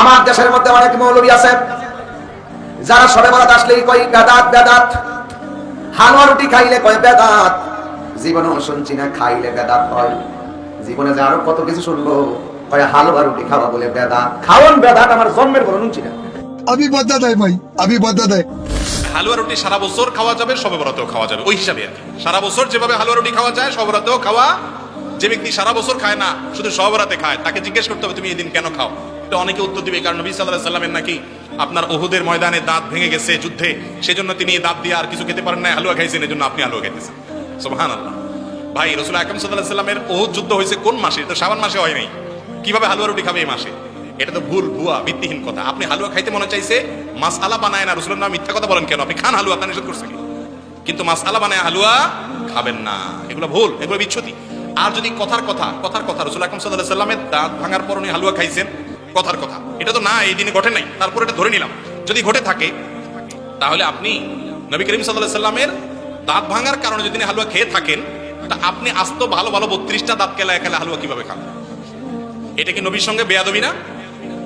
আমার দেশের মধ্যে অনেক মৌলবী আছে। যারা সরে বেড়াতে আসলেই কই বেদাত বেদাত। হালুয়া রুটি খাইলে কয় বেদাত। জীবনে শুনছি না খাইলে বেদাত হয়। জীবনে যে আরও কত কিছু শুনব কয় হালুয়া রুটি খাওয়া বলে বেদাত। বেদাত আমার জন্মের শুনছি না। আমি দেয় ভাই আমি দেয়। হালুয়া রুটি সারা বছর খাওয়া যাবে সবে খাওয়া যাবে। ওই হিসাবে আর সারা বছর যেভাবে হালুয়া রুটি খাওয়া যায় সবে খাওয়া। যে ব্যক্তি সারা বছর খায় না শুধু সব খায় তাকে জিজ্ঞেস করতে হবে তুমি এদিন কেন খাও? এটা অনেকে উত্তর দিবে, কারণ নবী সাল্লাহ সাল্লামের নাকি আপনার ওহুদের ময়দানে দাঁত ভেঙে গেছে যুদ্ধে। সেজন্য তিনি দাঁত দিয়ে আর কিছু খেতে পারেন না হালুয়া খাইছেন এই জন্য আপনি হালুয়া খাইতেছেন। সোহান আল্লাহ ভাই, রসুল আকরম সাল্লাহ সাল্লামের ওহুদ যুদ্ধ হয়েছে কোন মাসে? এটা শ্রাবণ মাসে হয় নাই। কীভাবে হালুয়া রুটি খাবে এই মাসে? এটা তো ভুল, ভুয়া, ভিত্তিহীন কথা। আপনি হালুয়া খাইতে মনে চাইছে মাসালা বানায় না, রসুলের নাম মিথ্যা কথা বলেন কেন? আপনি খান হালুয়া, আপনার নিষেধ করছে কিন্তু মাসালা বানায় হালুয়া খাবেন না। এগুলো ভুল, এগুলো বিচ্ছুতি আর যদি কথার কথা কথার কথা, রসুল আকরম সাল্লাহ সাল্লামের দাঁত ভাঙার পর উনি হালুয়া খাইছেন কথার কথা। এটা তো না, এই দিনে ঘটে নাই, তারপর এটা ধরে নিলাম। যদি ঘটে থাকে, তাহলে আপনি নবী করিম সাল্লাহ সাল্লামের দাঁত ভাঙার কারণে যদি হালুয়া খেয়ে থাকেন, তা আপনি আস্ত ভালো ভালো বত্রিশটা দাঁত কেলা খেলে হালুয়া কীভাবে খান? এটা কি নবীর সঙ্গে বেয়াদবি না?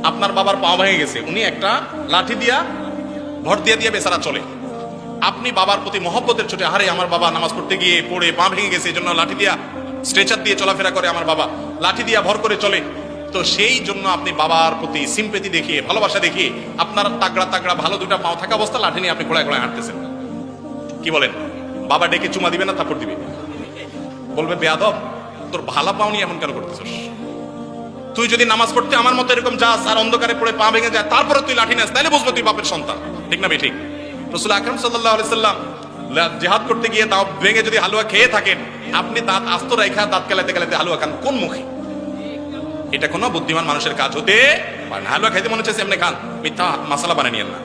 আপনার বাবার পা ভেঙে গেছে, উনি একটা লাঠি দিয়া ভর দিয়ে দিয়ে বেচারা চলে। আপনি বাবার প্রতি মহব্বতের ছোটে হারে আমার বাবা নামাজ পড়তে গিয়ে পড়ে পা ভেঙে গেছে, এই জন্য লাঠি দিয়া স্ট্রেচার দিয়ে চলাফেরা করে আমার বাবা। লাঠি দিয়া ভর করে চলে। তো সেই জন্য আপনি বাবার প্রতি সিম্পেতি দেখিয়ে, ভালোবাসা দেখিয়ে, আপনার তাগড়া তাগড়া ভালো দুটা পাও থাকা অবস্থা লাঠি নিয়ে আপনি ঘোড়ায় ঘোড়ায় হাঁটতেছেন। কি বলেন? বাবা ডেকে চুমা দিবে না থাপড় দিবে? বলবে, বেয়াদব, তোর ভালা পাও নিয়ে এমন কেন করতেছিস? তুই যদি নামাজ পড়তে আমার মতো এরকম যাস আর অন্ধকারে পড়ে পা ভেঙে যায় তারপরে তুই লাঠি নেস তাহলে বুঝবে তুই বাপের সন্তান। ঠিক না ঠিক? রসুল আকরম সাল্লাহ সাল্লাম জেহাদ করতে গিয়ে তাও ভেঙে যদি হালুয়া খেয়ে থাকেন, আপনি দাঁত আস্ত রেখা দাঁত কেলাতে কেলাতে হালুয়া খান, কোন মুখে? এটা কোনো বুদ্ধিমান মানুষের কাজ হতে পারে না। হালুয়া খাইতে মনে হচ্ছে এমনি খান। মিথ্যা মশলা বানিয়ে নিয়েন না।